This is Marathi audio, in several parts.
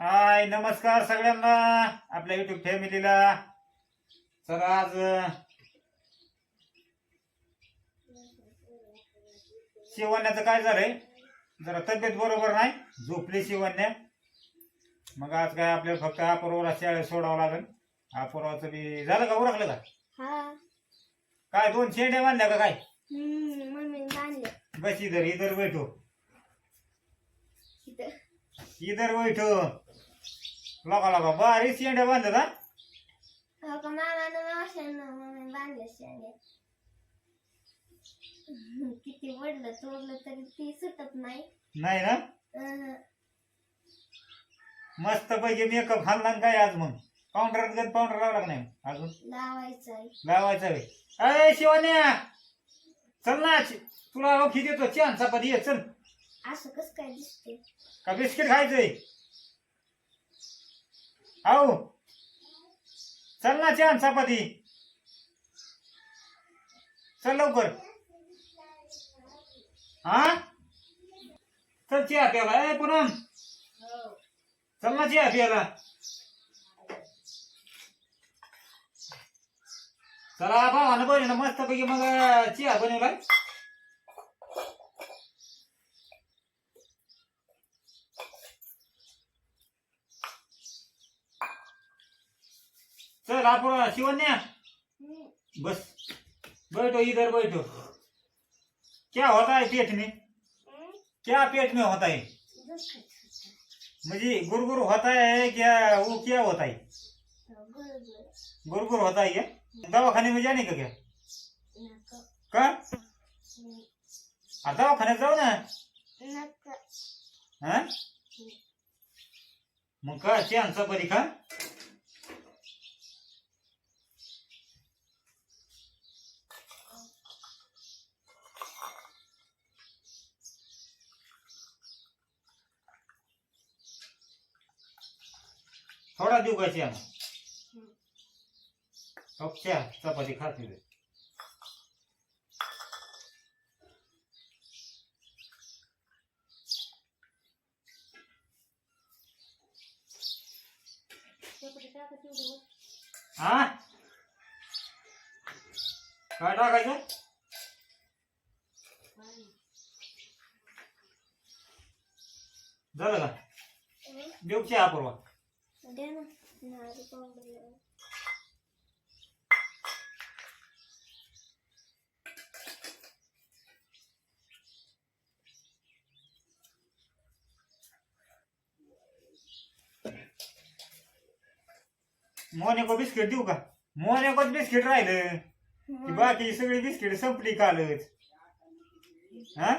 हाय नमस्कार सगळ्यांना आपल्या युट्यूब फॅमिलीला तर आज शिवण्याचं काय झालंय? जरा तब्येत बरोबर नाही झोपली शिवण्या. मग आज काय आपल्याला फक्त अपूर्वाला शाळेत सोडावं लागेल. अपूर्वाचं बी झालं का? उरकलं का? काय दोन शेंड्या बांधल्या का काय? बस इधर इधर बैठो. इधर बैठो. लगा लगा बारीक शेंड्या बांधल्यात हा हो का मामानं मावशानं मम्मीने बांधले शेंगे किती वडलं तोडलं तरी ती सुटत नाही नाही ना अं, मस्त पैकी मेकअप घालला ना काय आज मग पाऊंडर गत पाऊंडर लावला का नाही अजून लावायचं आहे लावायचा वे अय शिवान्या चल ना शि- तुला ओळखी देतो छान चपाती ये चल असं कस काय दिसते का बिस्किट खायचंय हो चल ना छान चपाती. चल लवकर. हा? चल चिया प्याला ए पूनम. चल ना चिया प्याला चला भावानं बनवलं मस्त पैकी मग चिया बनवलाय. आपण शिवन्या बस. बैठो इधर बैठो. क्या होता है पेट में? क्या पेट में होता है? म्हणजे गुरगुर होता है क्या वो क्या होता है? गुरगुर होता है क्या? दवाखाने में जाने का क्या? का? आ, दवाखान्यात जाऊ ना। हा? मग का छान चपाती खा? का छान अच्छा चपाती खाते हा? काय टाकायचं? झालं का? हम्म, देऊ चहा पूर्वा. दे ना नारळ. मोने को बिस्किट देऊ का? मोने को बिस्किट राहिलं. की बाकी सगळी बिस्किट संपली कालच. हा.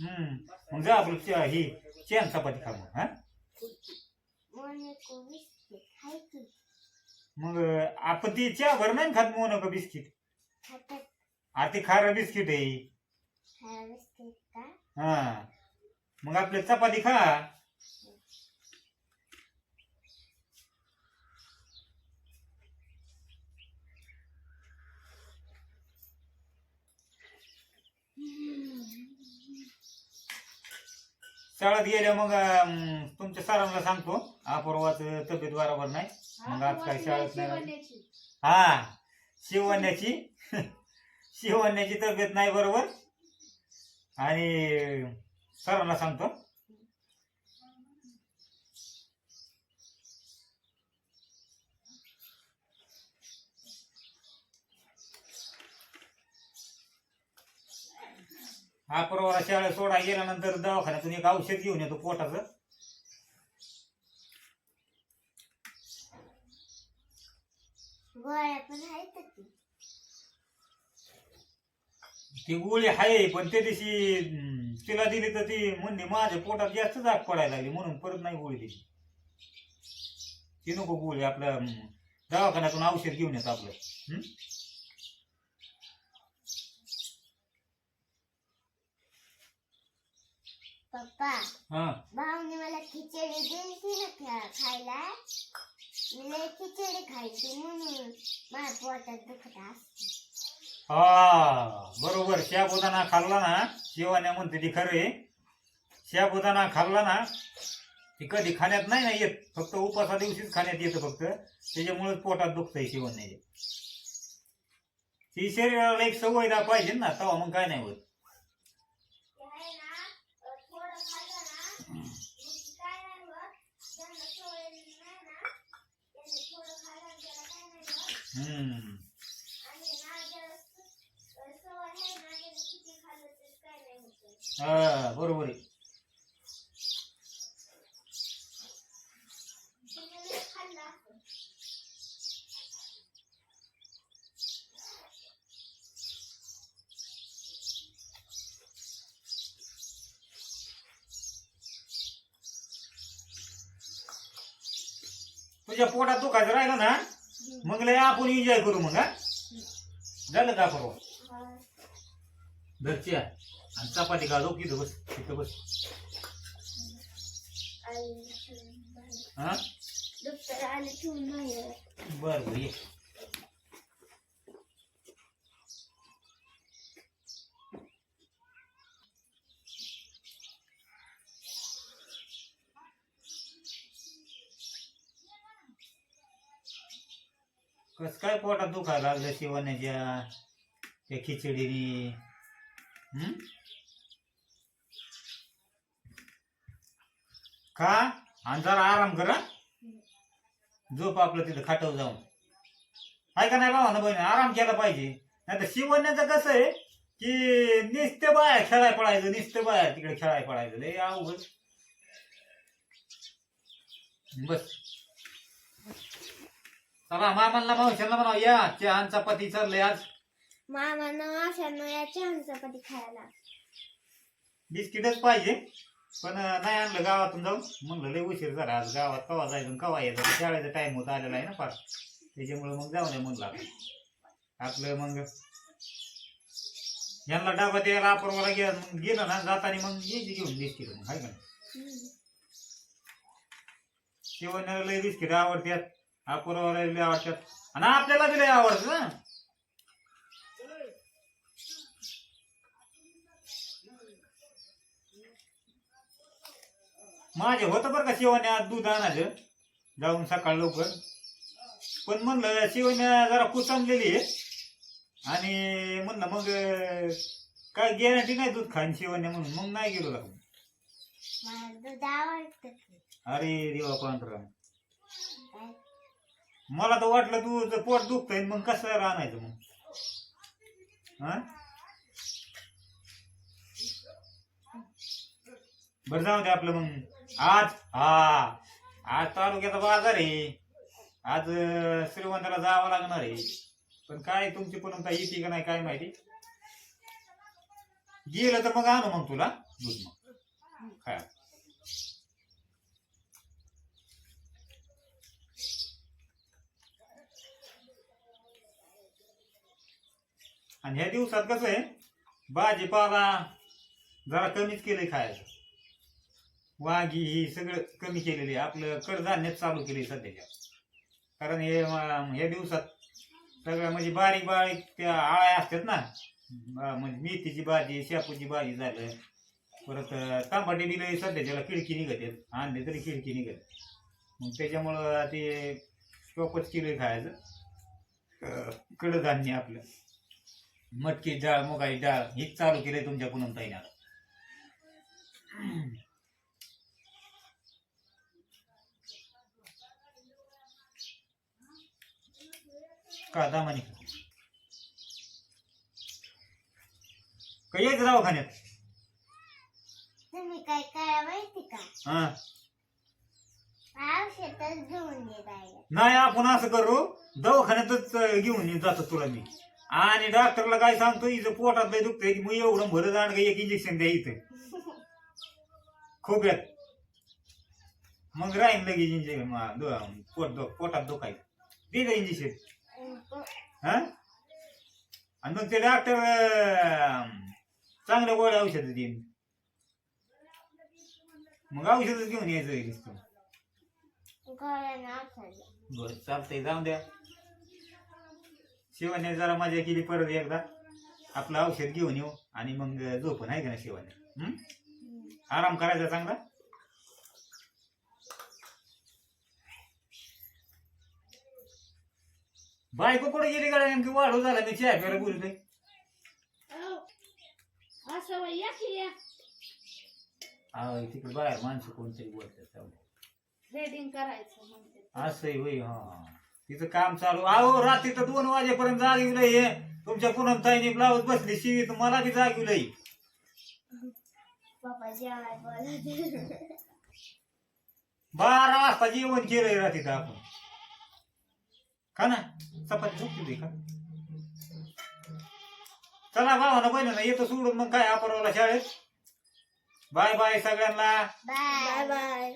हम्म. मग जा आपलं ही चेन चपाती खा मग हा? मग आपण ती चहा भर नाही खात मोनो का बिस्किट? खातात आ ते बिस्किट आहे. हा. हा मग आपले चपाती खा. शाळेत गेल्या मग अं, तुमच्या सरांना सांगतो. अपूर्वाचं तब्येत बरोबर नाही. मग आज काय शाळेत नाही हा शिवण्याची. शिवण्याची तब्येत नाही बरोबर. आणि सरांना सांगतो. हा परवा शाळेत सोडा गेल्यानंतर दवाखान्यातून एक औषध घेऊन येतो पोटाचं. गोळ्या पण आहेत की ती? गोळी आहे पण त्या दिवशी अं, तिला दिली तर ती म्हणली माझ्या पोटात जास्त जाग पडायला लागली म्हणून परत नाही गोळी दिली. ती नको गोळी आपलं अं, दवाखान्यातून औषध घेऊन येतो आपलं हं? पप्पा हा. भाऊने मला खिचडी दिली ना खायला. मी लय खिचडी खायची म्हणून माझ्या पोटात दुखत असते. हा बरोबर. शाबुदाना खाल्ला ना शिवाने म्हणते ती खरे. शाबुदाना खाल्ला ना ती कधी खाण्यात नाही ना येत. फक्त उपासा दिवशीच खाण्यात येतं फक्त. त्याच्यामुळे पोटात दुखतंय शिवण नाही ती शरीराला एक सवय पाहिजे ना तेव्हा मग काय नाही होत ते आहे ना अ, थोडं खाल्लं ना मग काय नाही होत ज्यांना सवय नाही ना त्यांनी थोडं खाल्लं आणि त्याला काय नाही होत हम्म आणि ना ज्याला स- अ, सवय आहे ना त्यांनी किती खाल्लं तरी काय नाही होत हा बरोबर आहे. तुझ्या पोटात दुखायचं राहिलं ना? मग लय आपण एन्जॉय करू मग हा? झालं का परवा. घरच्या आणि चपाती का तिथं बस तिथं बस. हा? बर ये. कस काय पोटात दुखायला लागलं शिवण्याच्या त्या खिचडीने? हम्म का? आणि जरा आराम करा झोप आपलं तिथं खाटव जाऊन. आहे का नाही बाबा ना बहिणी? आराम केला पाहिजे. नाही तर शिवण्याचं कसं आहे की निस्ते बाहेर खेळाय पडायचं निस्ते बाहेर तिकडे खेळाय पडायचं लय अवघड. बस. चला मामांना मावशांना म्हणा या चहा आणि चपाती चाललंय आज. मामानं अशानं या छान चपाती खायला. बिस्किटच पाहिजे पण नाही आणलं गावातून जाऊन. म्हणलं लय उशीर झाला आज गावात कवा जायचं कवा यायचं. शाळेचा टाइम होत आलेला आहे ना फार. त्याच्यामुळे मग जाऊ नये म्हणलं. आपलं मग यांना डबा द्यायला अपूर्वाला गे मग गेलं ना जाताना मग यायची घेऊन बिस्किट मग हाय का नाही? शिवण्याला लय बिस्किट आवडतात. अपूर्वाला लय आवडतात. आणि आपल्याला बी लय आवडतं ना. माझे होतं बरं का शिवण्या दूध आणायचं. जाऊन सकाळ लवकर. पण म्हणलं शिवण्या जरा कुचमलेली आहे. आणि म्हणलं मग काय गॅरंटी नाही दूध खाईन शिवण्या म्हणून. मग नाही गेलो लागून अरे देवा पांढरा मला तर वाटलं तू पोट दुखतंय मग कसं राहणायचं मग? हा? बरं जाऊ दे आपलं मग. आज हा. आज तालुक्याचा बाजार आहे. आज श्रीमंताला जावं लागणार आहे. पण काय तुमची पण काय येते का नाही काय माहिती? गेलं तर मग आणू मग तुला दूध मग. काय आणि ह्या दिवसात कसं आहे भाजीपाला जरा कमीच केलंय खायचं. वाघी ही सगळं कमी केलेली आहे. आपलं कडधान्यच चालू केली सध्याच्या. कारण हे ह्या दिवसात सगळं म्हणजे बारीक बारीक त्या आळ्या असतात ना म्हणजे मेथीची भाजी शेपूची भाजी झालं. परत तांबाटी बिल सध्याच्याला खिडकी निघते आणले तरी खिडकी निघत मग त्याच्यामुळं ते टोपच किलो खायचं. कडधान्य आपलं. मटकी डाळ मुगाची डाळ हेच चालू केलंय तुमच्या पुनम ताईनं का दामानी? का यायचं दवाखान्यात? तुम्ही काय करा माहिती का? हा. औषधच घेऊन नाही आपण असं करू दवाखान्यातच घेऊन जातो तुला मी. आणि डॉक्टरला काय सांगतो इथं पोटात लय दुखतंय की मग एवढं भरं जाण एक इंजेक्शन द्या इथं. खोब्यात मग राहीन लगेच इंजेक्शन पोट दु- पोटात दुखायचं. दे का इंजेक्शन हा? आणि मग ते डॉक्टर चांगल्या गोळ्या औषध देईन. मग औषधच घेऊन यायचं बर चालतंय जाऊन द्या. शिवाने जरा मजा केली परत एकदा. आपलं औषध घेऊन येऊ आणि मग झोप आहे का ना शिवाने? आराम करायचा चांगला? बायको कुठे गेली गाड्या? नेमकी वाढू झाला मी चहा प्यायला बोलतोय तिकडे बाहेर माणसं कोणतरी बोलतात असंही होई हा. तिचं काम चालू. अहो रात्री तर दोन वाजेपर्यंत जागिवलंय हे. तुमच्या पुनम ताईने ब्लाऊज बसली शिवी तर मला बी जागिवलंय. बारा वाजता जेवण केलंय रात्रीचं आपण. का ना? चपाती झोपली का? चला भावानं बहिणीनं येतो सोडून मग काय अपरवला शाळेत? बाय बाय सगळ्यांना. Bye bye.